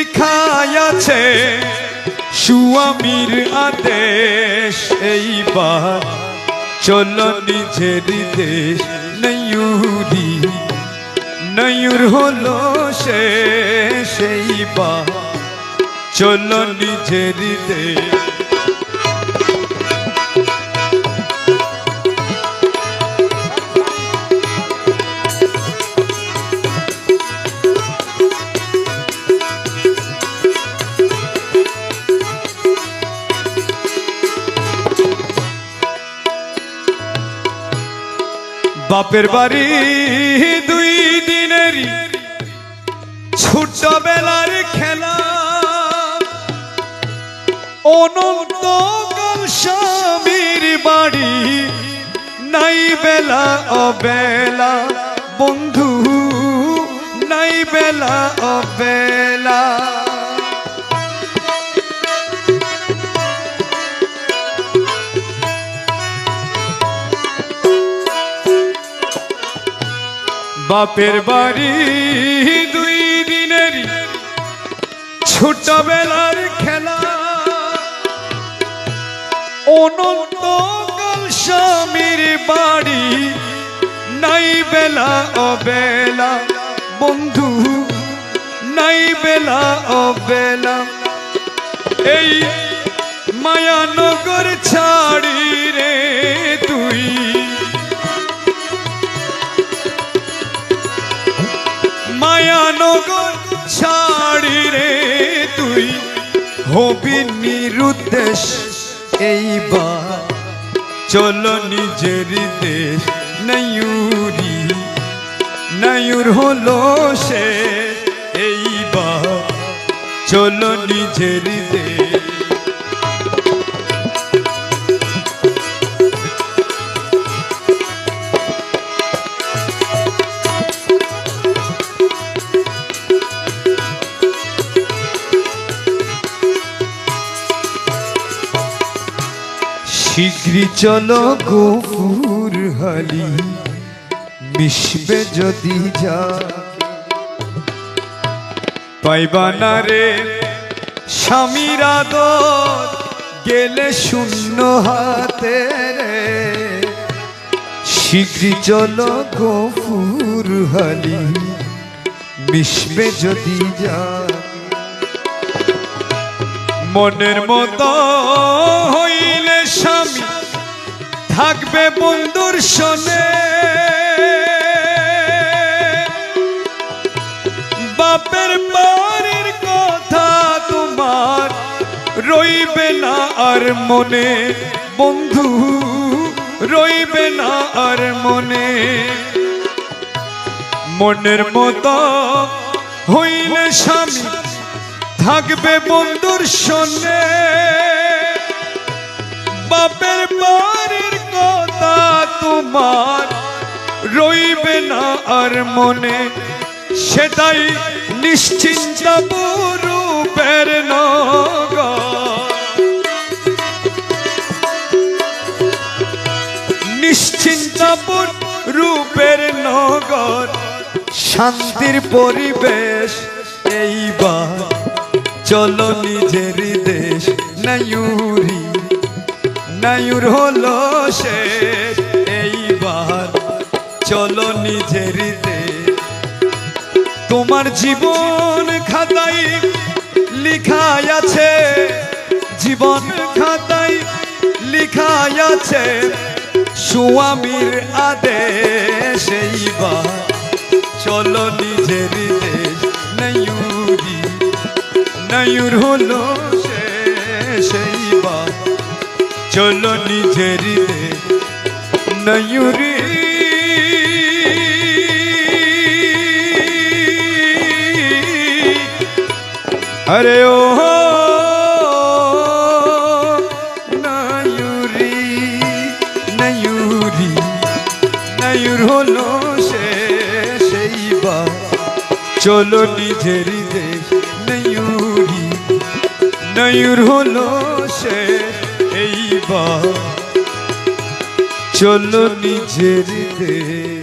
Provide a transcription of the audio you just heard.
লিখাই আছে, সুয়ামীর আদেশ, এইবার চলো নিজের দেশ, নয়ুরি, নয়ুর হলো সেই এইবার চলো নিজের দেশ। বাপের বাড়ি দুই দিনেরই ছোটবেলার খেলা। অনন্ত স্বামীর বাড়ি, নাই বেলা, অবেলা। বন্ধু, নাই বেলা, অবেলা। বাপের বাড়ি দুই দিনের ছোটবেলার খেলা। অনন্ত স্বামীর বাড়ি, নাই বেলা অবেলা। বন্ধু, নাই বেলা অবেলা। এই মায়ানগর ছাড়ি হবি নিরুদ্দেশ এইবার চলো নিজের দেশ নয়ুরি নয়ুর হলো সে এইবার চলো নিজের দেশ। শীঘ্রই চলো গফুর হালি মিশবে যদি যা। পাইবা না রে স্বামীর গেলে শূন্য হাতে রে। শীঘ্রই চলো গফুর হালি মিশবে যদি যা। মনের মতো থাকবে বন্ধুর শোনে বাপের বাড়ির কথা তোমার রইবে না আর মনে। বন্ধু, রইবে না আর মনে। মনের মতো হইলে স্বামী থাকবে বন্ধুর শোনে বাপের বাড়ির তোমার রইবে না আর মনে, সেটাই নিশ্চিন্ত রূপের নিশ্চিন্তপুর রূপের নগর, শান্তির পরিবেশ এইবার। চলো নিজের দেশ, নয়ুরি, নয়ুর হলো শেষ। চলো নিজের তোমার জীবন খাতায় লিখাই আছে, জীবন খাতায় লিখাই আছে স্বামীর আদেশ এইবার। চলো নিজের নয়ুরি হলো শেষ এইবার। চলো নিজের নয়ুরি। হরে ও নয়ুরি নয়ুরি, নয়ুর হলো সে সেই বা। চলো নিজের দেশ, নয়ুরি, নয়ুর হলো সে এই বা। চলো নিজের দেশ।